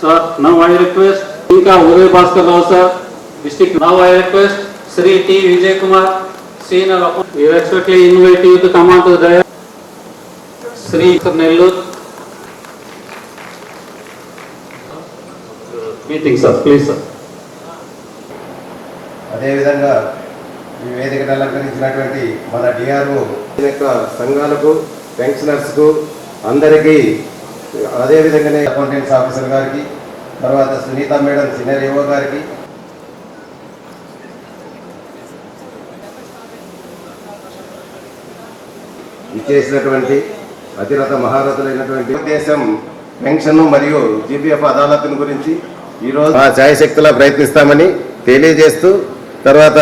Sir now I request. ఇంకా Uday Bhaskar Rao sir district now I request. Shri T Vijay Kumar senior expectedly invited to command driver Shri Nellore. Meeting sir please అదేవిధంగా ఈ వేదికను మన DRO యొక్క సంఘాలకు పెన్షనర్స్కు అందరికీ అదేవిధంగానే accountants officer గారికి తర్వాత సునీత మేడం సీనియర్ ఏవో గారికి. ఇచ్చేసినటువంటి అతిరత మహారథులైనటువంటి ఉద్దేశం పెన్షన్ మరియు జీపీఎఫ్ అదాలత్ను గురించి ఈరోజు మా ఛాయశక్తిలా ప్రయత్నిస్తామని తెలియజేస్తూ తర్వాత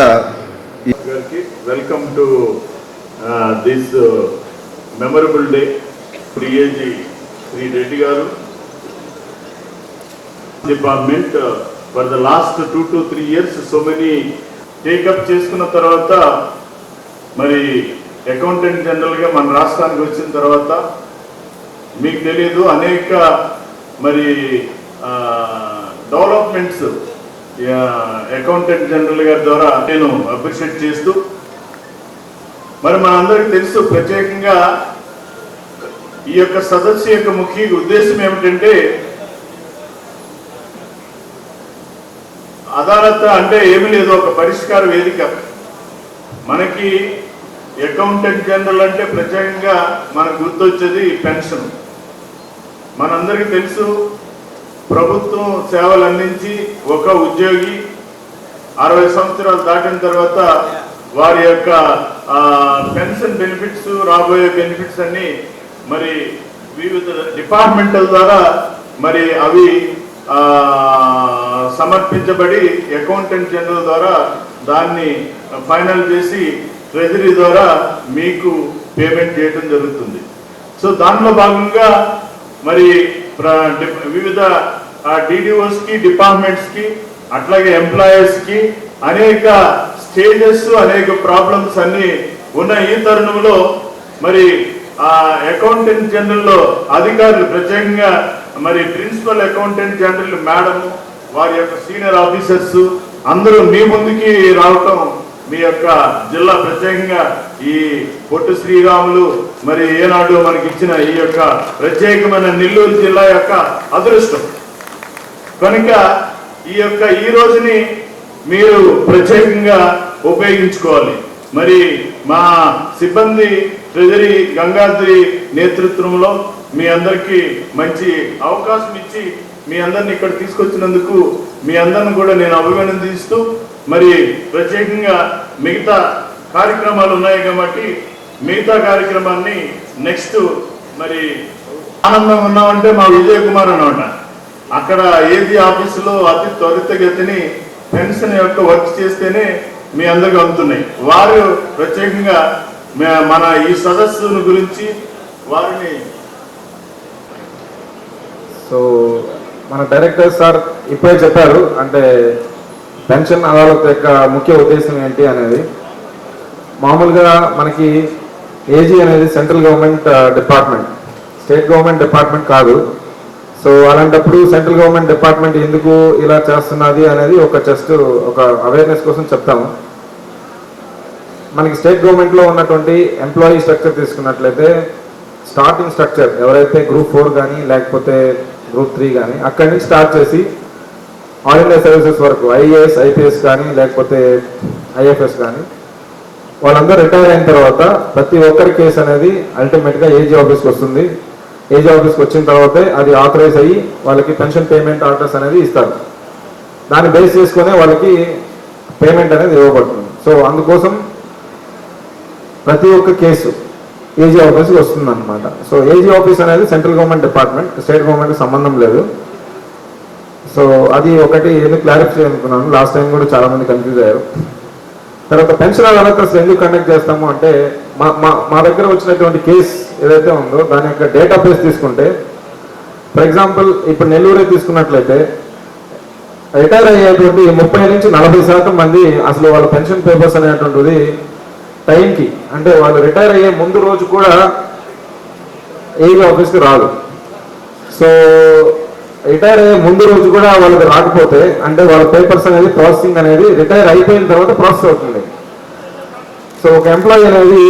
welcome to this memorable day ప్రియేజీ Shri Reddy గారు. Department for the last two to three years so many take up చేసుకున్న తర్వాత మరి అకౌంటెంట్ జనరల్గా మన రాష్ట్రానికి వచ్చిన తర్వాత మీకు తెలియదు అనేక మరి డెవలప్మెంట్స్ అకౌంటెంట్ జనరల్ గారి ద్వారా నేను అప్రిషియేట్ చేస్తూ మరి మనందరికీ తెలుసు ప్రత్యేకంగా ఈ యొక్క సదస్సు యొక్క ముఖ్య ఉద్దేశం ఏమిటంటే అదాలత్ అంటే ఏమి లేదు ఒక పరిష్కార వేదిక. మనకి అకౌంటెంట్ జనరల్ అంటే ప్రత్యేకంగా మనకు గుర్తొచ్చేది పెన్షన్. మనందరికీ తెలుసు ప్రభుత్వం సేవలు అందించి ఒక ఉద్యోగి అరవై సంవత్సరాలు దాటిన తర్వాత వారి యొక్క పెన్షన్ బెనిఫిట్స్ రాబోయే బెనిఫిట్స్ అన్ని మరి వివిధ డిపార్ట్మెంటల్ ద్వారా మరి అవి సమర్పించబడి అకౌంటెంట్ జనరల్ ద్వారా దాన్ని ఫైనల్ చేసి ట్రెజరీ ద్వారా మీకు పేమెంట్ చేయడం జరుగుతుంది. సో దాంట్లో భాగంగా మరి డి- వివిధ డిడిఓస్కి డిపార్ట్మెంట్స్కి అట్లాగే ఎంప్లాయర్స్కి అనేక స్టేజెస్ అనేక ప్రాబ్లమ్స్ అన్నీ ఉన్న ఈ తరుణంలో మరి ఆ అకౌంటెంట్ జనరల్లో అధికారులు ప్రత్యేకంగా మరి ప్రిన్సిపల్ అకౌంటెంట్ జనరల్ మేడం వారి యొక్క సీనియర్ ఆఫీసర్స్ అందరూ మీ ముందుకి రావటం మీ యొక్క జిల్లా ప్రత్యేకంగా ఈ పొట్టు శ్రీరాములు మరి ఏనాడు మనకి ఇచ్చిన ఈ యొక్క ప్రత్యేకమైన నెల్లూరు జిల్లా యొక్క అదృష్టం. కనుక ఈ యొక్క ఈ రోజుని మీరు ప్రత్యేకంగా ఉపయోగించుకోవాలి. మరి మా సిబ్బంది ట్రెజరీ గంగాద్రి నేతృత్వంలో మీ అందరికీ మంచి అవకాశం ఇచ్చి మీ అందరిని ఇక్కడ తీసుకొచ్చినందుకు మీ అందరిని కూడా నేను అభినందిస్తూ మరి ప్రత్యేకంగా మిగతా కార్యక్రమాలు ఉన్నాయి కాబట్టి మిగతా కార్యక్రమాన్ని నెక్స్ట్ మరి ఆనందం ఉన్నామంటే మా విజయ్ కుమార్ అనమాట అక్కడ ఏది ఆఫీసులో అతి త్వరితగతిని పెన్షన్ యొక్క వర్క్ చేస్తేనే మీ అందరికి అందుతున్నాయి. వారు ప్రత్యేకంగా మన ఈ సదస్సును గురించి వారిని సో మన డైరెక్టర్ సార్ ఇప్పుడే చెప్పారు అంటే పెన్షన్ అదాలత్ యొక్క ముఖ్య ఉద్దేశం ఏంటి అనేది. మామూలుగా మనకి ఏజీ అనేది central government department. State government department కాదు. సో అలాంటప్పుడు సెంట్రల్ గవర్నమెంట్ డిపార్ట్మెంట్ ఎందుకు ఇలా చేస్తున్నది అనేది ఒక జస్ట్ ఒక అవేర్నెస్ కోసం చెప్తాము. మనకి స్టేట్ గవర్నమెంట్లో ఉన్నటువంటి ఎంప్లాయీ స్ట్రక్చర్ తీసుకున్నట్లయితే స్టార్టింగ్ స్ట్రక్చర్ ఎవరైతే గ్రూప్ ఫోర్ కానీ లేకపోతే గ్రూప్ త్రీ కానీ అక్కడి నుంచి స్టార్ట్ చేసి ఆల్ ఇండియా సర్వీసెస్ వరకు ఐఏఎస్ ఐపీఎస్ కానీ లేకపోతే ఐఎఫ్ఎస్ కానీ వాళ్ళందరూ రిటైర్ అయిన తర్వాత ప్రతి ఒక్కరి కేసు అనేది అల్టిమేట్గా ఏజీ ఆఫీస్కి వస్తుంది. ఏజీ ఆఫీస్కి వచ్చిన తర్వాతే అది ఆథరైజ్ అయ్యి వాళ్ళకి పెన్షన్ పేమెంట్ ఆర్డర్స్ అనేది ఇస్తారు. దాన్ని బేస్ చేసుకునే వాళ్ళకి పేమెంట్ అనేది ఇవ్వబడుతుంది. సో అందుకోసం ప్రతి ఒక్క కేసు ఏజీ ఆఫీస్కి వస్తుంది అనమాట సో ఏజీ ఆఫీస్ అనేది central government department state government సంబంధం లేదు. సో అది ఒకటి ఏదో క్లారిఫై చేయాలనుకున్నాను. లాస్ట్ టైం కూడా చాలా మంది కన్ఫ్యూజ్ అయ్యారు. తర్వాత పెన్షన్ అదాలత్ అసలు ఎందుకు కండక్ట్ చేస్తాము అంటే మా మా మా దగ్గర వచ్చినటువంటి కేసు ఏదైతే ఉందో దాని యొక్క డేటాబేస్ తీసుకుంటే ఫర్ ఎగ్జాంపుల్ ఇప్పుడు నెల్లూరే తీసుకున్నట్లయితే రిటైర్ అయ్యేటువంటి ముప్పై నుంచి నలభై శాతం మంది అసలు వాళ్ళ పెన్షన్ పేపర్స్ అనేటువంటిది టైంకి అంటే వాళ్ళు రిటైర్ అయ్యే ముందు రోజు కూడా ఏఈ ఆఫీస్కి రాదు. సో రిటైర్ అయ్యే ముందు రోజు కూడా వాళ్ళకి రాకపోతే అంటే వాళ్ళ పేపర్స్ అనేది ప్రాసెసింగ్ అనేది రిటైర్ అయిపోయిన తర్వాత ప్రాసెస్ అవుతుంది. సో ఒక ఎంప్లాయీ అనేది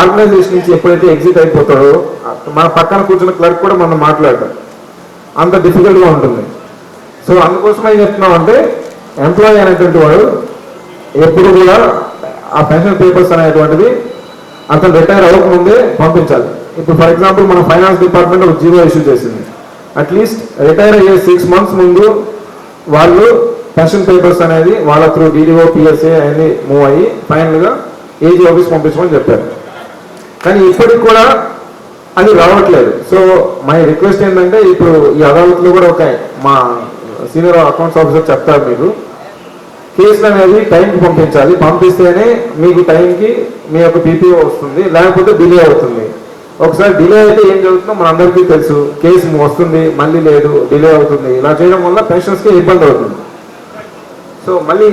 ఆర్గనైజేషన్ నుంచి ఎప్పుడైతే ఎగ్జిట్ అయిపోతాడో మన పక్కన కూర్చున్న క్లర్క్ కూడా మనం మాట్లాడటం అంత డిఫికల్ట్గా ఉంటుంది. సో అందుకోసం ఏం చెప్తున్నాం అంటే ఎంప్లాయీ అనేటువంటి వాడు ఎప్పుడు కూడా ఆ పెన్షన్ పేపర్స్ అనేటువంటిది అతను రిటైర్ అవ్వకముందే పంపించాలి. ఇప్పుడు ఫర్ ఎగ్జాంపుల్ మన ఫైనాన్స్ డిపార్ట్మెంట్ ఒక జీవో ఇష్యూ చేసింది. అట్లీస్ట్ రిటైర్ అయ్యే సిక్స్ మంత్స్ ముందు వాళ్ళు పెన్షన్ పేపర్స్ అనేది వాళ్ళ త్రూ డీడీఓ పిఎస్ఏ అన్ని మూవ్ అయ్యి ఫైనల్గా ఏజీ ఆఫీస్ పంపించమని చెప్పారు. కానీ ఇప్పటికి కూడా అది రావట్లేదు. సో మై రిక్వెస్ట్ ఏంటంటే ఇప్పుడు ఈ అదాలత్లో కూడా ఒక మా సీనియర్ అకౌంట్స్ ఆఫీసర్ చెప్తారు మీరు. కేసులు అనేది టైంకి పంపించాలి. పంపిస్తేనే మీకు టైంకి మీ యొక్క పీపీఓ వస్తుంది లేకపోతే డిలే అవుతుంది. ఒకసారి డిలే అయితే ఏం జరుగుతుందో మనందరికీ తెలుసు. కేసు వస్తుంది మళ్ళీ లేదు డిలే అవుతుంది. ఇలా చేయడం వల్ల పెన్షన్స్కి ఇబ్బంది అవుతుంది. సో మళ్ళీ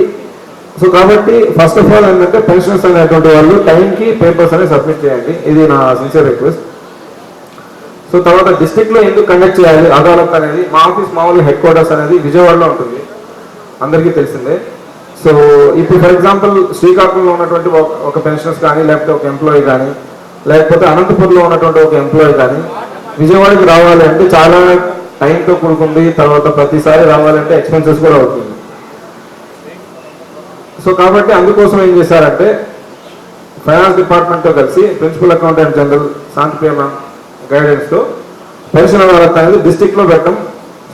సో కాబట్టి ఫస్ట్ ఆఫ్ ఆల్ ఏంటంటే పెన్షన్స్ అనేటువంటి వాళ్ళు టైంకి పేపర్స్ అనేది సబ్మిట్ చేయండి. ఇది నా సిన్సియర్ రిక్వెస్ట్ సో తర్వాత డిస్టిక్లో ఎందుకు కండక్ట్ చేయాలి? అదాలత్ అనేది మా ఆఫీస్ మామూలు హెడ్ క్వార్టర్స్ అనేది విజయవాడలో ఉంటుంది. అందరికీ తెలిసిందే. సో ఇప్పుడు ఫర్ ఎగ్జాంపుల్ శ్రీకాకుళంలో ఉన్నటువంటి ఒక- ఒక పెన్షనర్స్ కానీ లేకపోతే ఒక ఎంప్లాయీ కానీ లేకపోతే అనంతపురంలో ఉన్నటువంటి ఒక ఎంప్లాయీ కానీ విజయవాడకి రావాలి అంటే చాలా టైంతో కూడుకుంది. తర్వాత ప్రతిసారి రావాలంటే ఎక్స్పెన్సెస్ కూడా అవుతుంది. సో కాబట్టి అందుకోసం ఏం చేశారంటే ఫైనాన్స్ డిపార్ట్మెంట్తో కలిసి ప్రిన్సిపల్ అకౌంటెంట్ జనరల్ శాంతిప్రేమ గైడెన్స్తో పెన్షన్ అనేది డిస్టిక్లో పెట్టడం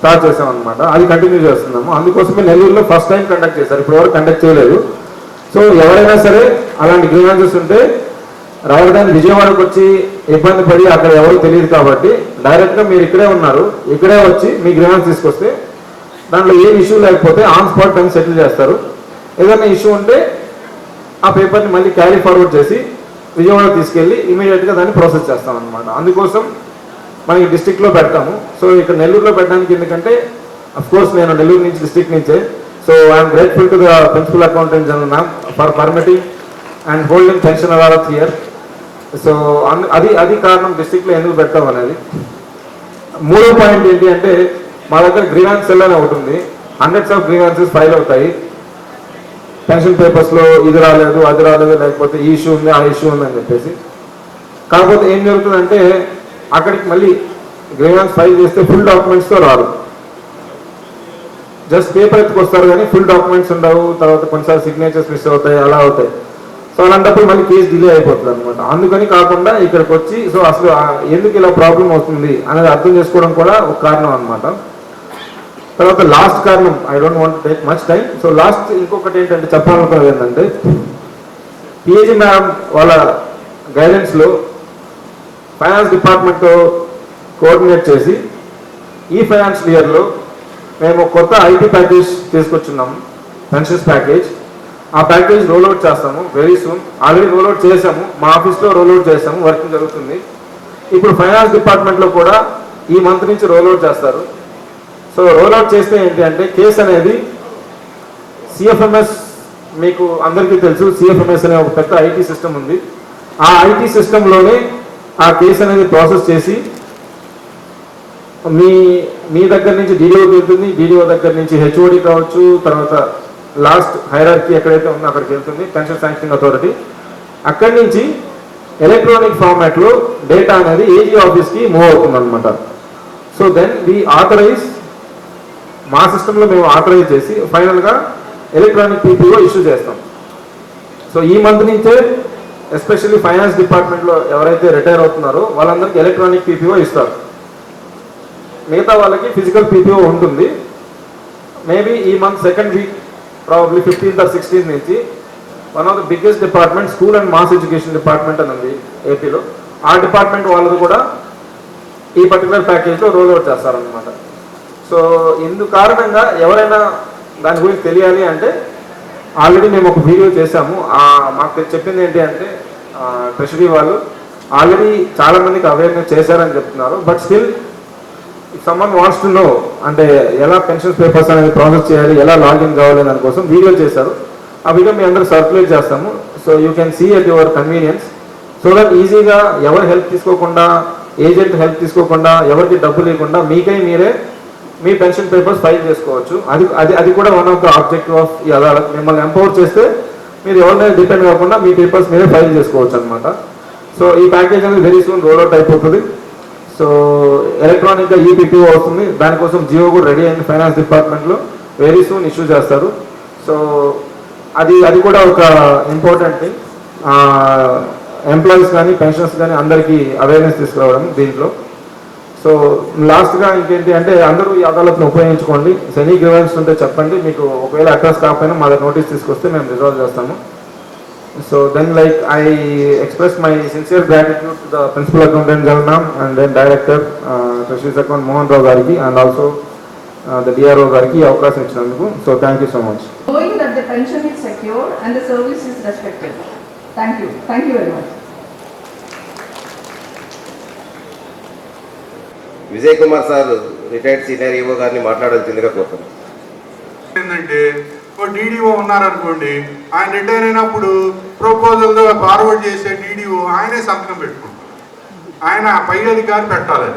స్టార్ట్ చేసాం అనమాట అది కంటిన్యూ చేస్తున్నాము. అందుకోసమే నెల్లూరులో ఫస్ట్ టైం కండక్ట్ చేశారు. ఇప్పుడు వరకు కండక్ట్ చేయలేదు. సో ఎవరైనా సరే అలాంటి గ్రీవెన్సెస్ ఉంటే రావడానికి విజయవాడకు వచ్చి ఇబ్బంది పడి అక్కడ ఎవరు తెలియదు కాబట్టి డైరెక్ట్గా మీరు ఇక్కడే ఉన్నారు. ఇక్కడే వచ్చి మీ గ్రీవెన్స్ తీసుకొస్తే దాంట్లో ఏ ఇష్యూ లేకపోతే ఆన్ స్పాట్ టైం సెటిల్ చేస్తారు. ఏదైనా ఇష్యూ ఉంటే ఆ పేపర్ని మళ్ళీ క్యారీ ఫార్వర్డ్ చేసి విజయవాడ తీసుకెళ్ళి ఇమీడియట్గా దాన్ని ప్రాసెస్ చేస్తాం అనమాట అందుకోసం మనకి డిస్టిక్లో పెడతాము. సో ఇక్కడ నెల్లూరులో పెట్టడానికి ఎందుకంటే అఫ్ కోర్స్ నేను నెల్లూరు నుంచి డిస్టిక్ నుంచే. So I'm grateful to the principal accountant general ma'am for permitting and holding pension hour of year so అది అది కారణం డిస్టిక్లో ఎందుకు పెట్టాం అనేది. మూడో పాయింట్ ఏంటి అంటే మా దగ్గర గ్రీవాన్స్ సెల్ అని ఒకటి ఉంది. హండ్రెడ్స్ ఆఫ్ గ్రీవాన్సెస్ ఫైల్ అవుతాయి. పెన్షన్ పేపర్స్లో ఇది రాలేదు అది రాలేదు లేకపోతే ఈ ఇష్యూ ఉంది ఆ ఇష్యూ ఉంది అని చెప్పేసి. కాకపోతే ఏం జరుగుతుందంటే అక్కడికి మళ్ళీ గ్రీవెన్స్ ఫైల్ చేస్తే ఫుల్ డాక్యుమెంట్స్తో రారు. జస్ట్ పేపర్ ఎత్తుకొస్తారు కానీ ఫుల్ డాక్యుమెంట్స్ ఉండవు తర్వాత కొన్నిసార్లు సిగ్నేచర్స్ మిస్ అవుతాయి అలా అవుతాయి. సో అలాంటప్పుడు మళ్ళీ కేసు డిలే అయిపోతుంది అనమాట అందుకని కాకుండా ఇక్కడికి వచ్చి సో అసలు ఎందుకు ఇలా ప్రాబ్లం అవుతుంది అనేది అర్థం చేసుకోవడం కూడా ఒక కారణం అనమాట తర్వాత లాస్ట్ కారణం I don't want take much time so last ఇంకొకటి ఏంటంటే చెప్పాలనుకున్నది ఏంటంటే పిహెచ్ మ్యామ్ వాళ్ళ గైడెన్స్లో ఫైనాన్స్ డిపార్ట్మెంట్తో కోఆర్డినేట్ చేసి ఈ ఫైనాన్షియల్ ఇయర్లో మేము కొత్త ఐటీ ప్యాకేజ్ తీసుకొచ్చున్నాము పెన్షన్స్ ప్యాకేజ్. ఆ ప్యాకేజ్ రోల్అవుట్ చేస్తాము very soon already roll out చేసాము మా ఆఫీస్లో రోల్అవుట్ చేసాము వర్కింగ్ జరుగుతుంది. ఇప్పుడు ఫైనాన్స్ డిపార్ట్మెంట్లో కూడా ఈ మంత్ నుంచి రోల్అవుట్ చేస్తారు. సో రోల్అవుట్ చేస్తే ఏంటి అంటే కేసు అనేది సిఎఫ్ఎంఎస్ మీకు అందరికీ తెలుసు సిఎఫ్ఎంఎస్ అనే ఒక పెద్ద ఐటీ సిస్టమ్ ఉంది. ఆ ఐటీ సిస్టంలోనే ఆ కేసు అనేది ప్రాసెస్ చేసి మీ మీ దగ్గర నుంచి డీడీఓకి వెళ్తుంది డీడీఓ దగ్గర నుంచి హెచ్ఓడి కావచ్చు తర్వాత లాస్ట్ హైరార్కీ ఎక్కడైతే ఉందో అక్కడికి వెళ్తుంది పెన్షన్ శాంక్షన్ అథారిటీ అక్కడి నుంచి ఎలక్ట్రానిక్ ఫార్మాట్లో డేటా అనేది ఏజీ ఆఫీస్కి మూవ్ అవుతుంది అనమాట సో దెన్ వి ఆథరైజ్ మా సిస్టంలో మేము ఆథరైజ్ చేసి ఫైనల్గా ఎలక్ట్రానిక్ పీపీఓ ఇష్యూ చేస్తాం. సో ఈ మంత్ నుంచే ఎస్పెషల్లీ ఫైనాన్స్ డిపార్ట్మెంట్లో ఎవరైతే రిటైర్ అవుతున్నారో వాళ్ళందరికీ ఎలక్ట్రానిక్ పీపీఓ ఇస్తారు. మిగతా వాళ్ళకి ఫిజికల్ పీపీఓ ఉంటుంది. మేబీ ఈ month second week probably fifteenth or sixteenth నుంచి one of the biggest department school and mass education department అని ఉంది ఏపీలో. ఆ డిపార్ట్మెంట్ వాళ్ళది కూడా ఈ పర్టికులర్ ప్యాకేజ్లో రోల్ అవుట్ చేస్తారనమాట సో ఇందు కారణంగా ఎవరైనా దాని గురించి తెలియాలి అంటే ఆల్రెడీ మేము ఒక వీడియో చేశాము. మాకు చెప్పింది ఏంటి అంటే ట్రెషరీ వాళ్ళు ఆల్రెడీ చాలా మందికి అవేర్నెస్ చేశారని చెప్తున్నారు. But still someone wants to know అంటే ఎలా పెన్షన్ పేపర్స్ అనేది ప్రాసెస్ చేయాలి ఎలా లాగిన్ కావాలి దానికోసం వీడియో చేశారు. ఆ వీడియో మీ అందరూ సర్క్యులేట్ చేస్తాము. So you can see at your convenience so that ఈజీగా ఎవరు హెల్ప్ తీసుకోకుండా ఏజెంట్ హెల్ప్ తీసుకోకుండా ఎవరికి డబ్బు లేకుండా మీకై మీరే మీ పెన్షన్ పేపర్స్ ఫైల్ చేసుకోవచ్చు. అది అది అది కూడా వన్ ఆఫ్ ద ఆబ్జెక్టివ్ ఆఫ్ ఈ అదాలత్ మిమ్మల్ని ఎంపవర్ చేస్తే మీరు ఎవరినైనా డిపెండ్ కాకుండా మీ పేపర్స్ మీరే ఫైల్ చేసుకోవచ్చు అనమాట సో ఈ ప్యాకేజ్ అనేది వెరీ సూన్ రోల్ అవుట్ అయిపోతుంది. సో ఎలక్ట్రానిక్గా ఈపీపీ వస్తుంది. దానికోసం జియో కూడా రెడీ అయింది ఫైనాన్స్ డిపార్ట్మెంట్లో వెరీ సూన్ ఇష్యూ చేస్తారు. సో అది అది కూడా ఒక ఇంపార్టెంట్ థింగ్ ఎంప్లాయీస్ కానీ పెన్షన్స్ కానీ అందరికీ అవేర్నెస్ తీసుకురావడం దీంట్లో. సో లాస్ట్గా ఇంకేంటి అంటే అందరూ ఈ అదాలత్ను ఉపయోగించుకోండి సెనీ గ్రీవెన్స్ ఉంటే చెప్పండి మీకు ఒకవేళ అడ్రస్ కాకపోయినా మా దగ్గర నోటీస్ తీసుకొస్తే మేము రిజాల్వ్ చేస్తాము so then like I express my sincere gratitude to the principal accountant Jagannam and then director treasuries account Mohan Rao గారికి అండ్ ఆల్సో ద డిఆర్ఓ గారికి ఈ అవకాశం ఇచ్చినందుకు so thank you so much knowing that the pension is much and the service is respected. Thank you. Thank you very much. Vijay Kumar sir retired senior EO గారిని మాట్లాడాల్సిందిగా కోరుతున్నాను ఏంటంటే ఓ DDO ఉన్నారనుకోండి ఆయన రిటైర్ అయినప్పుడు ప్రపోజల్ ఫార్వర్డ్ చేసే DDO ఆయనే సంతకం పెట్టుకుంటారు ఆయన పై అధికారి పెట్టాలి.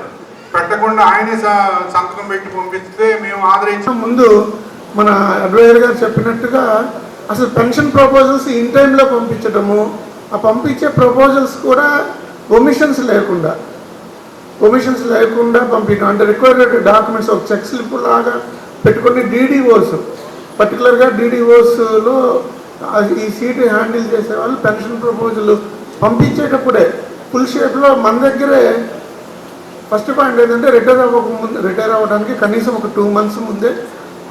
పెట్టకుండా ఆయనే స- సంతకం పెట్టి పంపిస్తే మేము ఆదరించి ముందు మన అడ్వైజర్ గారు చెప్పినట్టుగా అసలు పెన్షన్ ప్రపోజల్స్ ఇన్ టైంలో పంపించడము ఆ పంపించే ప్రపోజల్స్ కూడా ఒమిషన్స్ లేకుండా ఒమిషన్స్ లేకుండా పంపించడం అంటే రిక్వైర్డ్ డాక్యుమెంట్స్ ఒక చెక్ స్లిప్ లాగా పెట్టుకుని డీడీఓస్ పర్టికులర్గా డీడీఓస్లో ఈ సీట్ హ్యాండిల్ చేసే వాళ్ళు పెన్షన్ ప్రపోజల్ పంపించేటప్పుడే ఫుల్ షేప్లో మన దగ్గరే ఫస్ట్ పాయింట్ ఏంటంటే రిటైర్ అవ్వక ముందు రిటైర్ అవ్వడానికి కనీసం ఒక టూ మంత్స్ ముందే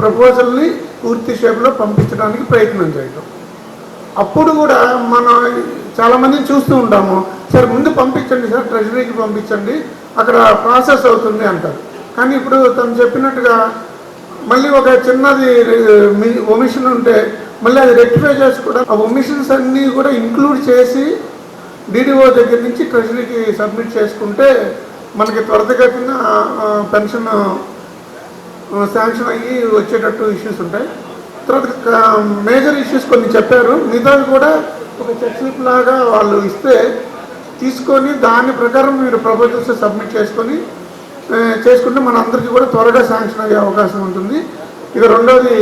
ప్రపోజల్ని పూర్తి షేప్లో పంపించడానికి ప్రయత్నం చేయటం. అప్పుడు కూడా మనం చాలామందిని చూస్తూ ఉంటాము. సార్ ముందు పంపించండి సార్ ట్రెజరీకి పంపించండి. అక్కడ ప్రాసెస్ అవుతుంది అంటారు. కానీ ఇప్పుడు తను చెప్పినట్టుగా మళ్ళీ ఒక చిన్నది ఒమిషన్ ఉంటే మళ్ళీ అది రెక్టిఫై కూడా ఆ ఒమిషన్స్ అన్నీ కూడా ఇంక్లూడ్ చేసి డిడిఓ దగ్గర నుంచి ట్రెజరీకి సబ్మిట్ చేసుకుంటే మనకి త్వరితగతిన పెన్షన్ శాంక్షన్ అయ్యి వచ్చేటట్టు ఇష్యూస్ ఉంటాయి. తర్వాత మేజర్ ఇష్యూస్ కొన్ని చెప్పారు. మిగతావి కూడా ఒక చెక్ స్లిప్ లాగా వాళ్ళు ఇస్తే తీసుకొని దాని ప్రకారం మీరు ప్రపోజల్స్ సబ్మిట్ చేసుకొని చేసుకుంటే మన అందరికీ కూడా త్వరగా శాంక్షన్ అయ్యే అవకాశం ఉంటుంది. ఇక రెండోది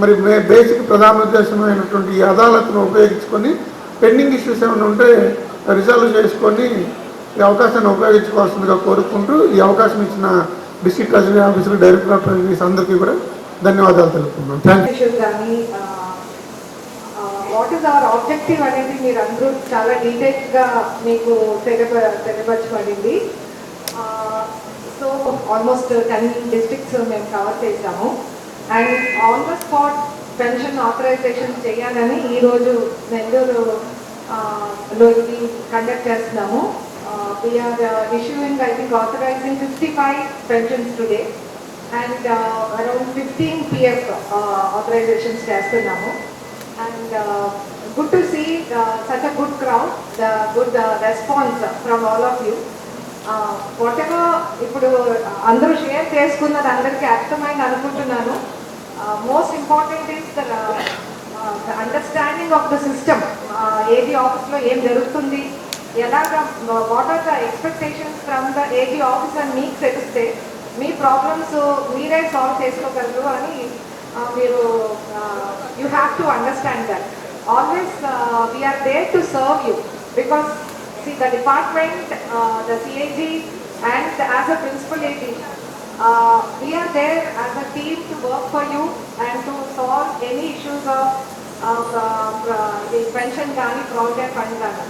మరి మే బేసిక్ ప్రధాన ఉద్దేశమైనటువంటి ఈ అదాలత్ను ఉపయోగించుకొని పెండింగ్ ఇష్యూస్ ఏమైనా ఉంటే రిజాల్వ్ చేసుకొని ఈ అవకాశాన్ని ఉపయోగించుకోవాల్సిందిగా కోరుకుంటూ ఈ అవకాశం ఇచ్చిన district treasury officer director of treasuries అందరికీ కూడా ధన్యవాదాలు తెలుపుతున్నాను thank you what is our objective అనేది మీరు అందరూ చాలా డీటెయిల్గా మీకు తెలియ తెలియపరచబడింది సో ఆల్మోస్ట్ టెన్ డిస్ట్రిక్ట్స్ మేము కవర్ చేశాము. And almost spot pension authorization చేయాలని ఈరోజు నెల్లూరు ఆ, లో ఇది కండక్ట్ చేస్తున్నాము. We're issuing I think authorizing fifty five pensions today and around fifteen PF authorizations చేస్తున్నాము. And good to see such a good crowd the good response from all of you whatever ఇప్పుడు అందరూ share చేసుకున్నది అందరికీ అర్థమైంది అనుకుంటున్నాను. Most important is the understanding of the system ఏది ఆఫీస్లో ఏం జరుగుతుంది? ఎలాగ what are the expectations from the AG office అని మీకు తెలిస్తే మీ ప్రాబ్లమ్స్ మీరే సాల్వ్ చేసుకోగలరు అని మీరు you have to understand that always we're there to serve you because see the department the CIG and as a principal AG uh, we are there as a team to work for you and to solve any issues of, of uh, uh, the pension gani project fund gani.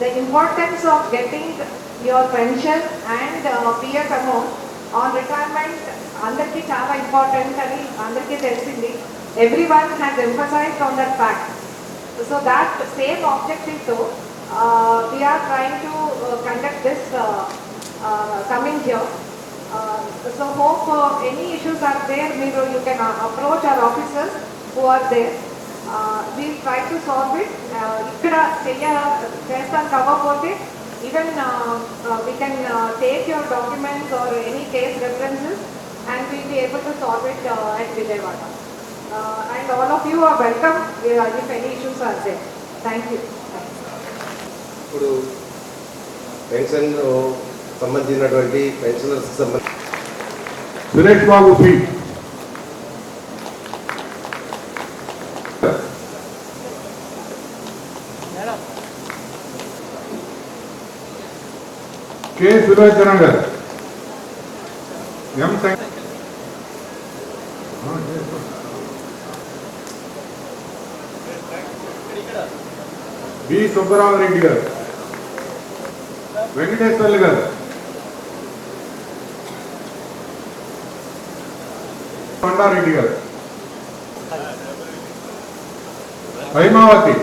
The importance of getting your pension and uh, PF amount on retirement అందరికీ చాలా important అని అందరికీ తెలిసింది everyone has emphasised on that fact so that same ఆబ్జెక్టివ్తో we're trying to conduct this coming here Uh, So hope uh, any issues are there, మీరు you can uh, approach our officers who are there. Uh, We'll try to solve it. Uh, ఇక్కడ చెయ్య చేస్తాను కాకపోతే even uh, uh, we can uh, take your documents or and we will be able to solve it uh, at Vijayawada. Uh, and all of you are welcome if any issues are there. Thank you. ఇప్పుడు pension సంబంధించినటువంటి pensioners సంబంధించి Suresh Babu fee కే సురేష్ జనం గారు ఎం సంఖ్య B Subbarami Reddy గారు వెంకటేశ్వర్లు గారు కొండారెడ్డి గారు Haimavathi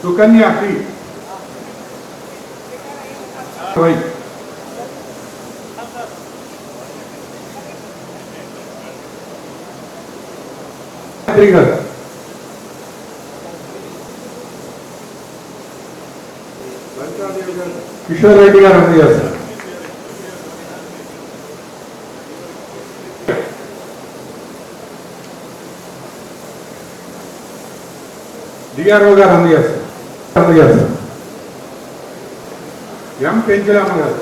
Sukanya C Y Gayatri గారు కిషోర్ రెడ్డి గారు అందజేస్తారు డిఆర్ఓ గారు అందజేస్తారు అందజేస్తారు ఎం పెంచలమ్మ గారు.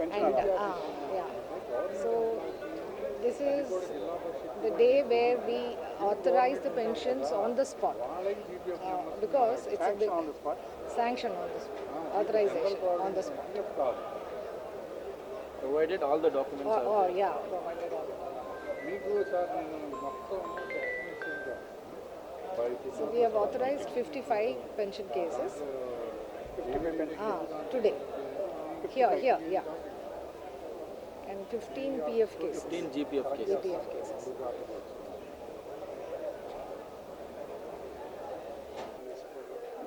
And uh, yeah. So this is the day where we authorize the pensions on the spot. Uh, because it's a big sanction on the spot. Authorization on the spot. provided all the documents or, are or yeah provided all. so we have authorized 55 pension cases. Ah, today. Here here yeah and 15 pf cases 15 GPF cases. GPF cases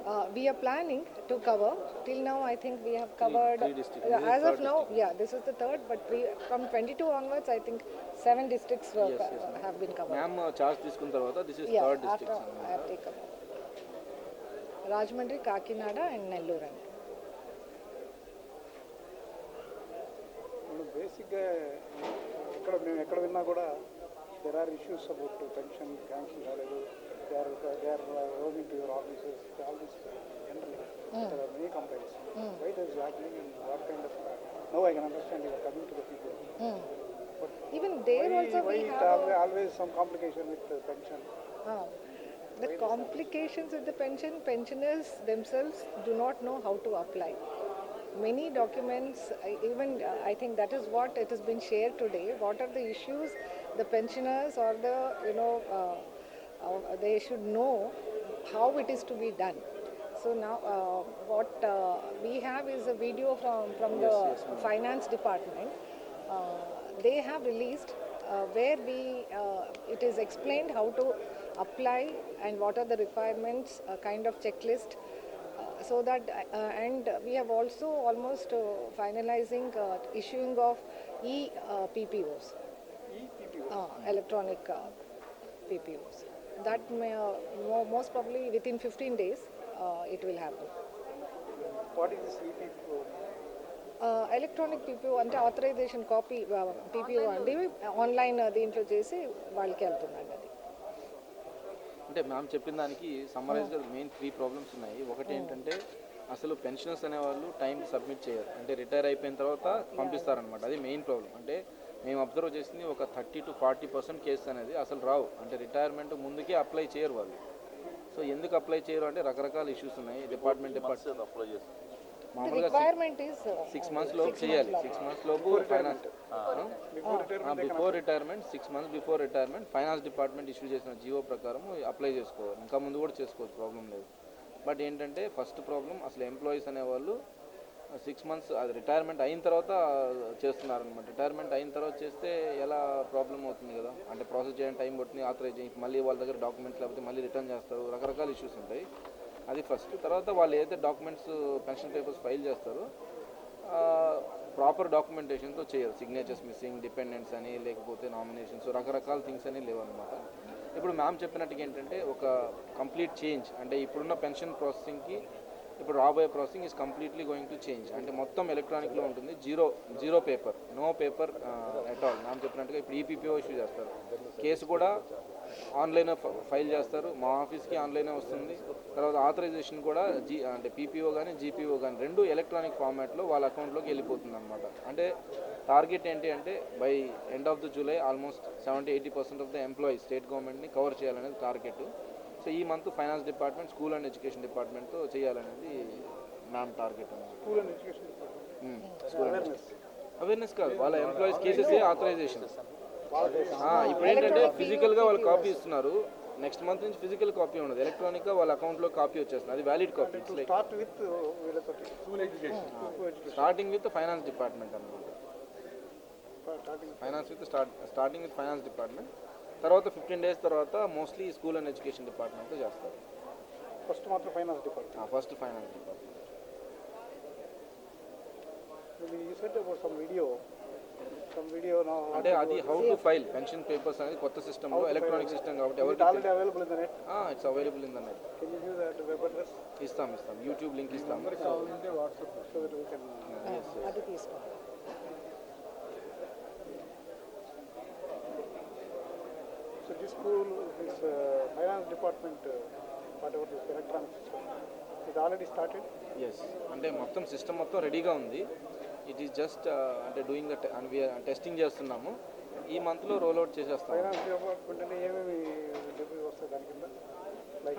Uh, we are planning to cover, till now I think we have covered. three districts. Yeah, This is As of third now, yeah, this is the third, but we, from 22 onwards, I think seven districts were, Yes, yes, uh, have been covered. Ma'am charge తీసుకున్న తర్వాత this is Yeah, third after district I have taken. Rajmandri, Kakinada and Nellore. బేసిక్గా ఎక్కడ మేము ఎక్కడ విన్నా కూడా there are issues about pension cancel కాలేదు they are they are roaming to your offices all this general there are many complaints why this happening and what kind of no I can understand your coming to the people Even there also why we it have. a- always some complication with pension Ah, The complications with the pension, pensioners themselves do not know how to apply. Many documents, even uh, I think that is what it has been shared today. What are the issues the pensioners or the, you know, uh, uh, they should know how it is to be done. So now uh, what uh, we have is a video from, from the finance department. Uh, they have released uh, where we uh, it is explained how to apply and what are the requirements, a kind of checklist. Uh, so that uh, and we have also almost uh, finalizing uh, issuing of e uh, PPOs, uh, electronic uh, PPOs. That may uh, mo- most probably within 15 days uh, it will happen. What is this EP electronic PPO అంటే authorisation copy PPO అండి online దీంట్లో చేసి వాళ్ళకి వెళ్తుందండి అది అంటే ma'am చెప్పిన దానికి సమ్మరైజ్గా మెయిన్ త్రీ ప్రాబ్లమ్స్ ఉన్నాయి. ఒకటి ఏంటంటే అసలు పెన్షనర్స్ అనేవాళ్ళు టైంకి సబ్మిట్ చేయరు. అంటే రిటైర్ అయిపోయిన తర్వాత పంపిస్తారనమాట అది మెయిన్ ప్రాబ్లం అంటే మేము అబ్జర్వ్ చేసింది ఒక thirty to forty percent cases అనేది అసలు రావు. అంటే రిటైర్మెంట్ ముందుకే అప్లై చేయరు వాళ్ళు. సో ఎందుకు అప్లై చేయరు? అంటే రకరకాల ఇష్యూస్ ఉన్నాయి. డిపార్ట్మెంట్ డిపార్ట్మెంట్ అప్లై చేస్తారు. మామూలుగా సిక్స్ మంత్స్ లోపు చేయాలి. సిక్స్ మంత్స్ లోపు finance before retirement six months before retirement finance department issue చేసిన జియో ప్రకారం అప్లై చేసుకోవాలి. ఇంకా ముందు కూడా చేసుకోవచ్చు ప్రాబ్లం లేదు. బట్ ఏంటంటే ఫస్ట్ ప్రాబ్లం అసలు ఎంప్లాయీస్ అనేవాళ్ళు సిక్స్ మంత్స్ అది రిటైర్మెంట్ అయిన తర్వాత చేస్తున్నారు అనమాట రిటైర్మెంట్ అయిన తర్వాత చేస్తే ఎలా ప్రాబ్లం అవుతుంది కదా? అంటే ప్రాసెస్ చేయడానికి టైం పడుతుంది ఆథరైజ్ మళ్ళీ వాళ్ళ దగ్గర డాక్యుమెంట్స్ లేకపోతే మళ్ళీ రిటర్న్ చేస్తారు రకరకాల ఇష్యూస్ ఉంటాయి. అది ఫస్ట్ తర్వాత వాళ్ళు ఏదైతే డాక్యుమెంట్స్ పెన్షన్ పేపర్స్ ఫైల్ చేస్తారో ప్రాపర్ డాక్యుమెంటేషన్తో చేయాలి. సిగ్నేచర్స్ మిస్సింగ్ డిపెండెంట్స్ అని లేకపోతే నామినేషన్స్ రకరకాల థింగ్స్ అని లేవన్నమాట ఇప్పుడు మ్యామ్ చెప్పినట్టుగా ఏంటంటే ఒక కంప్లీట్ చేంజ్ అంటే ఇప్పుడున్న పెన్షన్ ప్రాసెసింగ్కి ఇప్పుడు రాబోయే processing is completely going to change అంటే మొత్తం ఎలక్ట్రానిక్లో ఉంటుంది. Zero zero paper no paper at all ma'am చెప్పినట్టుగా ఇప్పుడు ఈపీపీఓ ఇష్యూ చేస్తారు. కేసు కూడా ఆన్లైన్ ఫైల్ చేస్తారు. మా ఆఫీస్కి ఆన్లైనే వస్తుంది. తర్వాత ఆథరైజేషన్ కూడా జీ అంటే పీపీఓ కానీ జీపీఓ కానీ రెండు ఎలక్ట్రానిక్ ఫార్మాట్లో వాళ్ళ అకౌంట్లోకి వెళ్ళిపోతుంది అనమాట అంటే టార్గెట్ ఏంటి అంటే by end of the July almost seventy eighty percent of the employees state గవర్నమెంట్ని కవర్ చేయాలనేది టార్గెట్. సో ఈ month finance department school and education డిపార్ట్మెంట్తో చేయాలనేది ma'am target school and education awareness కాదు. వాళ్ళ ఎంప్లాయీస్ కేసెస్ ఆథరైజేషన్. ఇప్పుడు ఏంటంటే ఫిజికల్గా వాళ్ళు కాపీ ఇస్తున్నారు. నెక్స్ట్ మంత్ నుంచి ఫిజికల్ కాపీ ఉండదు. ఎలక్ట్రానిక్గా వాళ్ళ అకౌంట్లో కాపీ వచ్చేస్తుంది. అది valid copy it's like start with వీళ్ళతోటి. School education school education starting with finance department starting finance with start starting with finance department తర్వాత ఫిఫ్టీన్ డేస్ తర్వాత mostly school and education department చేస్తారు. First మాత్రం finance department first finance department you set about some video some video నా అంటే అది how to file pension papers అనేది కొత్త సిస్టంలో ఎలక్ట్రానిక్ సిస్టమ్ కాబట్టి ఎవరికి already available in the net it's available in the net can you give that web address ఇస్తాం ఇస్తాం. యూట్యూబ్ లింక్ ఇస్తాం. సో దట్ వీ కెన్ అది తీసుకోండి this uh, finance department, uh, whatever this electronic system, it already started. Yes అంటే మొత్తం system మొత్తం రెడీగా ఉంది. ఇట్ ఈస్ జస్ట్ అంటే డూయింగ్ ద టెస్టింగ్ చేస్తున్నాము. ఈ మంత్లో రోల్ అవుట్ చేసేస్తాం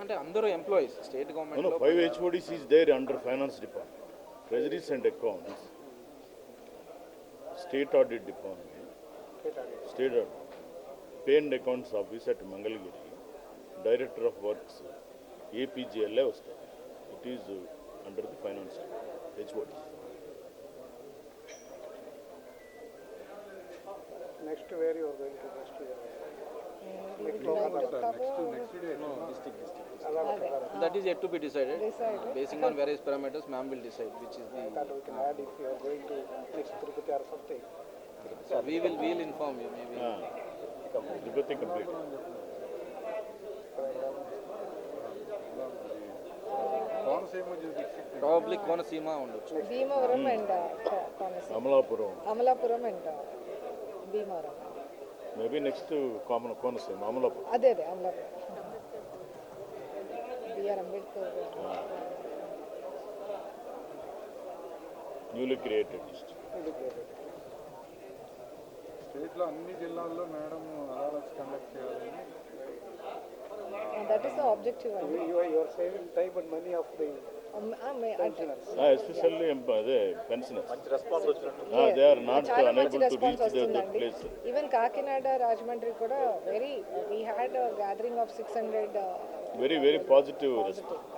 అంటే అందరూ employees state government finance department and accounts state audit department state audit pay and accounts office at Mangalagiri director of works APGLA వస్తాయి. It is under the finance హెచ్ఓడిసి you are going to next year? Next local that is yet to be decided basing on various parameters ma'am will decide which is that we can add if you are going to next Tirupati or something. The we will we'll inform you maybe Ah, Tirupati complete. Probably Konaseema ఉండొచ్చు Bhimavaram and Konaseema Amalapuram, Amalapuram and Bhimavaram. maybe next common Konaseema, Amalapuram. అదే అదే Amalapuram. BR Ambedkar created. District. స్టేట్లో అన్ని జిల్లాల్లో madam adalats conduct చేయాలని. That is the objective అండి You are, you are saving time Ah, em- అదే. Ah, మంచి unable to reach response their their వస్తుందండి place. ఈవెన్ కాకినాడ రాజమండ్రి కూడా very we had gathering of six hundred Very, very positive response.